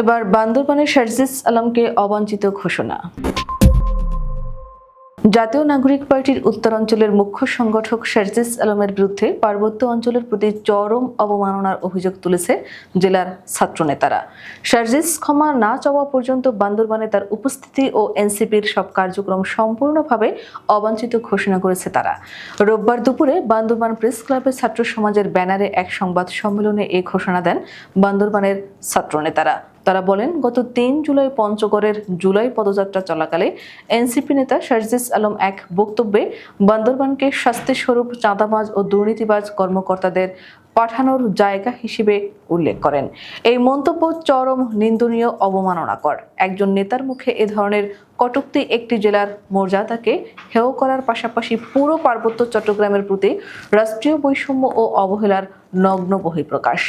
এবার বান্দরবানের শারজিস আলমকে অবাঞ্ছিত ঘোষণা। জাতীয় নাগরিক পার্টির উত্তরাঞ্চলের মুখ্য সংগঠক শারজিস আলমের বিরুদ্ধে পার্বত্য অঞ্চলের প্রতি চরম অবমাননার অভিযোগ তুলেছে জেলার ছাত্রনেতারা। শারজিস ক্ষমা না চাওয়া পর্যন্ত বান্দরবানে তার উপস্থিতি ও এনসিপির সব কার্যক্রম সম্পূর্ণভাবে অবাঞ্ছিত ঘোষণা করেছে তারা। রোববার দুপুরে বান্দরবান প্রেস ক্লাবের ছাত্র সমাজের ব্যানারে এক সংবাদ সম্মেলনে এই ঘোষণা দেন বান্দরবানের ছাত্রনেতারা। তারা বলেন, গত তিন জুলাই পঞ্চগড়ের জুলাই পদযাত্রা চলাকালে এনসিপি নেতা শারজিস আলম এক বক্তব্যে বান্দরবানকে শাস্তিস্বরূপ চাঁদাবাজ ও দুর্নীতিবাজ কর্মকর্তাদের পাঠানোর জায়গা হিসেবে উল্লেখ করেন। এই মন্তব্য চরম নিন্দনীয়, অবমাননাকর। একজন নেতার মুখে এ ধরনের কটুক্তি একটি জেলার মর্যাদাকে হেয় করার পাশাপাশি পুরো পার্বত্য চট্টগ্রামের প্রতি রাষ্ট্রীয় বৈষম্য ও অবহেলার নগ্ন বহিঃপ্রকাশ।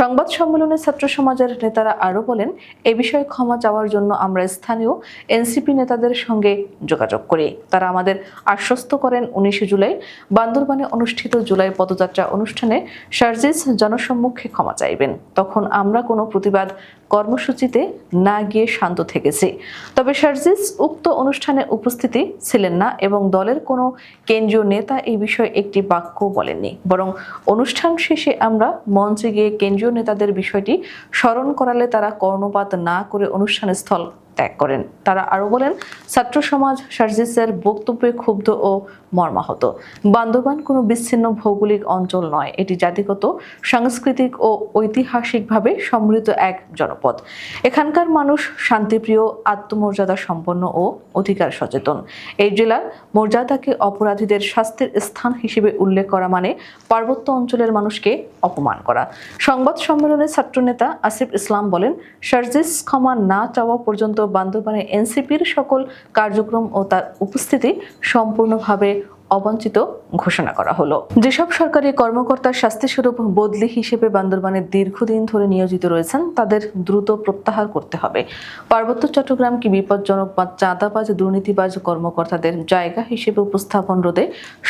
সংবাদ সম্মেলনে ছাত্র সমাজের নেতারা আরও বলেন, এ বিষয়ে ক্ষমা চাওয়ার জন্য আমরা স্থানীয় এনসিপি নেতাদের সঙ্গে যোগাযোগ করি। তারা আমাদের আশ্বস্ত করেন উনিশে জুলাই বান্দরবানে অনুষ্ঠিত জুলাই পদযাত্রা অনুষ্ঠানে শারজিস জনসম্মুখে ক্ষমা চাইবেন। তখন আমরা কোনো প্রতিবাদ কর্মসূচিতে না গিয়ে শান্ত থেকেছি। তবে সার্জিস উক্ত অনুষ্ঠানে উপস্থিতি ছিলেন না এবং দলের কোনো কেন্দ্রীয় নেতা এই বিষয়ে একটি বাক্য বলেননি। বরং অনুষ্ঠান শেষে আমরা মঞ্চে গিয়ে কেন্দ্রীয় নেতাদের বিষয়টি স্মরণ করালে তারা কর্ণপাত না করে অনুষ্ঠান স্থল ত্যাগ করেন। তারা আরও বলেন, ছাত্র সমাজ সার্জিসের বক্তব্যে ক্ষুব্ধ ও মর্মাহত। বান্দরবান কোনো বিচ্ছিন্ন ভৌগোলিক অঞ্চল নয়, এটি জাতিগত, সাংস্কৃতিক ও ঐতিহাসিকভাবে সমৃদ্ধ এক জনপদ। এখানকার মানুষ শান্তিপ্রিয়, আত্মমর্যাদা সম্পন্ন ও অধিকার সচেতন। এই জেলার মর্যাদাকে অপরাধীদের শাস্তির স্থান হিসেবে উল্লেখ করা মানে পার্বত্য অঞ্চলের মানুষকে অপমান করা। সংবাদ সম্মেলনে ছাত্রনেতা আসিফ ইসলাম বলেন, সার্জিস ক্ষমা না চাওয়া পর্যন্ত বান্দরবানে এনসিপির সকল কার্যক্রম ও তার উপস্থিতি সম্পূর্ণভাবে অবাঞ্ছিত ঘোষণা করা হলো। যেসব সরকারি কর্মকর্তা শাস্তিস্বরূপ বদলি হিসেবে বান্দরবানে দীর্ঘদিন ধরে নিয়োজিত রয়েছেন, তাদের দ্রুত প্রত্যাহার করতে হবে। পার্বত্য চট্টগ্রাম কি বিপজ্জনক বা চাঁদাবাজ, দুর্নীতিবাজ কর্মকর্তাদের জায়গা হিসেবে উপস্থাপন রোধে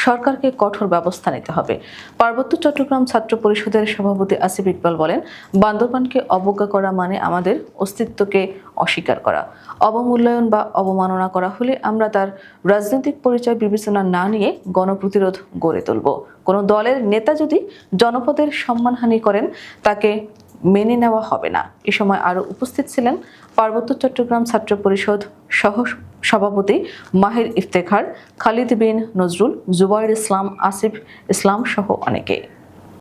সরকারকে কঠোর ব্যবস্থা নিতে হবে। পার্বত্য চট্টগ্রাম ছাত্র পরিষদের সভাপতি আসিফ ইকবাল বলেন, বান্দরবানকে অবজ্ঞা করা মানে আমাদের অস্তিত্বকে অস্বীকার করা। অবমূল্যায়ন বা অবমাননা করা হলে আমরা তার রাজনৈতিক পরিচয় বিবেচনা না নিয়ে গণপ্রতিরোধ গড়ে তুলব। কোনো দলের নেতা যদি জনপদের সম্মানহানি করেন, তাকে মেনে নেওয়া হবে না। এ সময় আরও উপস্থিত ছিলেন পার্বত্য চট্টগ্রাম ছাত্র পরিষদ সহ সভাপতি মাহির ইফতেখার, খালিদ বিন নজরুল, জুবাইর ইসলাম, আসিফ ইসলাম সহ অনেকে।